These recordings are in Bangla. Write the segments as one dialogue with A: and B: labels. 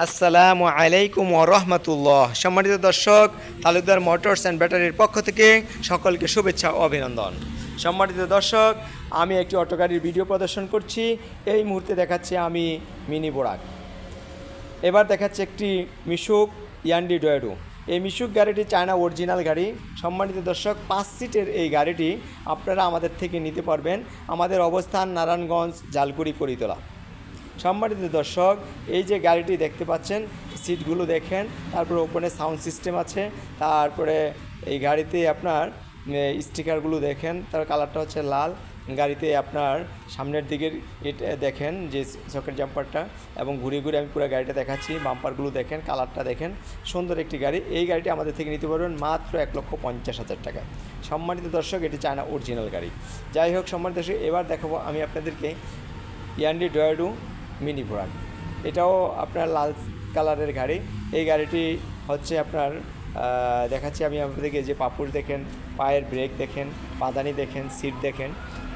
A: আসসালামু আলাইকুম রহমতুল্লাহ। সম্মানিত দর্শক, তালুকদার মোটরস অ্যান্ড ব্যাটারির পক্ষ থেকে সকলকে শুভেচ্ছা ও অভিনন্দন। সম্মানিত দর্শক, আমি একটি অটো গাড়ির ভিডিও প্রদর্শন করছি। এই মুহূর্তে দেখাচ্ছি আমি মিনি বোরাক। এবার দেখাচ্ছে একটি মিশুক ইয়ান্ডি ডয়েডু এই মিশুক গাড়িটি চায়না অরিজিনাল গাড়ি। সম্মানিত দর্শক, পাঁচ সিটের এই গাড়িটি আপনারা আমাদের থেকে নিতে পারবেন। আমাদের অবস্থান নারায়ণগঞ্জ, জালকুড়ি, করিতলা। সম্মানিত দর্শক, এই যে গাড়িটি দেখতে পাচ্ছেন, সিটগুলো দেখেন, তারপরে ওপরে সাউন্ড সিস্টেম আছে, তারপরে এই গাড়িতে আপনার স্টিকারগুলো দেখেন, তার কালারটা হচ্ছে লাল, গাড়িতে আপনার সামনের দিকের দেখেন, যে সকেট জাম্পারটা, এবং ঘুরে ঘুরে আমি পুরো গাড়িটা দেখাচ্ছি, বাম্পারগুলো দেখেন, কালারটা দেখেন, সুন্দর একটি গাড়ি, এই গাড়িটি আমাদের থেকে নিতে পারবেন মাত্র এক লক্ষ পঞ্চাশ হাজার টাকা। সম্মানিত দর্শক, এটি চায়না অরিজিনাল গাড়ি। যাই হোক, সম্মানিত দর্শক, এবার দেখাবো আমি আপনাদেরকে ইয়ান্ডি ডয়াডু মিনি ভোরান এটাও আপনার লাল কালারের গাড়ি। এই গাড়িটি হচ্ছে আপনার দেখাচ্ছি আমি আপনাদেরকে যে পাপুর দেখেন, পায়ের ব্রেক দেখেন, পাদানি দেখেন সিট দেখেন,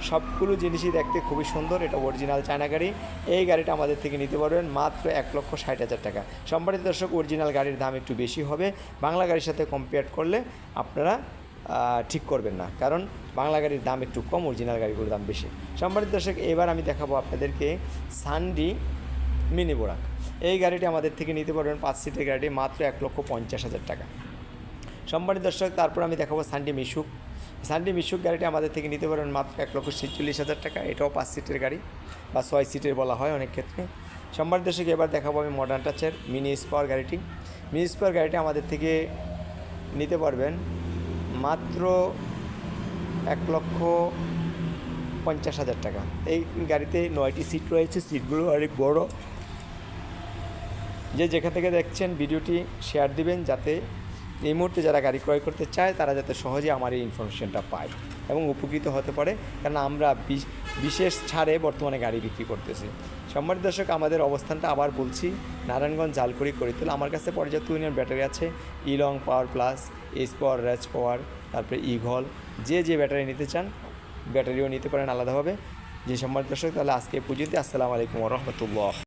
A: সবগুলো জিনিসই দেখতে খুবই সুন্দর। এটা অরিজিনাল চায়না গাড়ি। এই গাড়িটা আমাদের থেকে নিতে পারবেন মাত্র এক লক্ষ ষাট হাজার টাকা। সম্মানিত দর্শক অরিজিনাল গাড়ির দাম একটু বেশি হবে। বাংলা গাড়ির সাথে কম্পেয়ার করলে আপনারা ঠিক করবেন না। কারণ বাংলা গাড়ির দাম একটু কম অরিজিনাল গাড়িগুলোর দাম বেশি। সম্মানিত দর্শক, এবার আমি দেখাবো আপনাদেরকে সানডি মিনি বোরাক এই গাড়িটি আমাদের থেকে নিতে পারবেন পাঁচ সিটের গাড়িটি, মাত্র এক লক্ষ পঞ্চাশ হাজার টাকা। সম্মানিত দর্শক, তারপর আমি দেখাবো সানডি মিশুক সানডি মিশুক গাড়িটি আমাদের থেকে নিতে পারবেন মাত্র এক লক্ষ ছেচল্লিশ হাজার টাকা। এটাও পাঁচ সিটের গাড়ি, বা ছয় সিটের বলা হয় অনেক ক্ষেত্রে। সম্মানিত দর্শক, এবার দেখাবো আমি মডার্ন টাচের মিনি স্পাওয়ার গাড়িটি। মিনি স্পাওয়ার গাড়িটি আমাদের থেকে নিতে পারবেন মাত্র এক লক্ষ পঞ্চাশ হাজার টাকা। এই গাড়িতে নয়টি সিট রয়েছে সিটগুলো অনেক বড়। যে যেখান থেকে দেখছেন ভিডিওটি শেয়ার দিবেন যাতে এই মুহূর্তে যারা গাড়ি ক্রয় করতে চায়, তারা যাতে সহজে আমার এই ইনফরমেশনটা পায় এবং উপকৃত হতে পারে। কারণ আমরা বিশ- বিশেষ ছাড়ে বর্তমানে গাড়ি বিক্রি করতেছি। সম্মানিত দর্শক, আমাদের অবস্থানটা আবার বলছি নারায়ণগঞ্জ জালকুড়ি করিতলা। আমার কাছে পর্যাপ্ত ইউনিয়ন ব্যাটারি আছে, ইলং পাওয়ার প্লাস, এস পাওয়ার র্যাচ পাওয়ার, তারপরে ইঘল যে যে ব্যাটারি নিতে চান, ব্যাটারিও নিতে পারেন আলাদাভাবে। যে সম্মানিত দর্শক, তাহলে আজকে পুজোতে আসসালামু আলাইকুম রহমতুল্লাহ।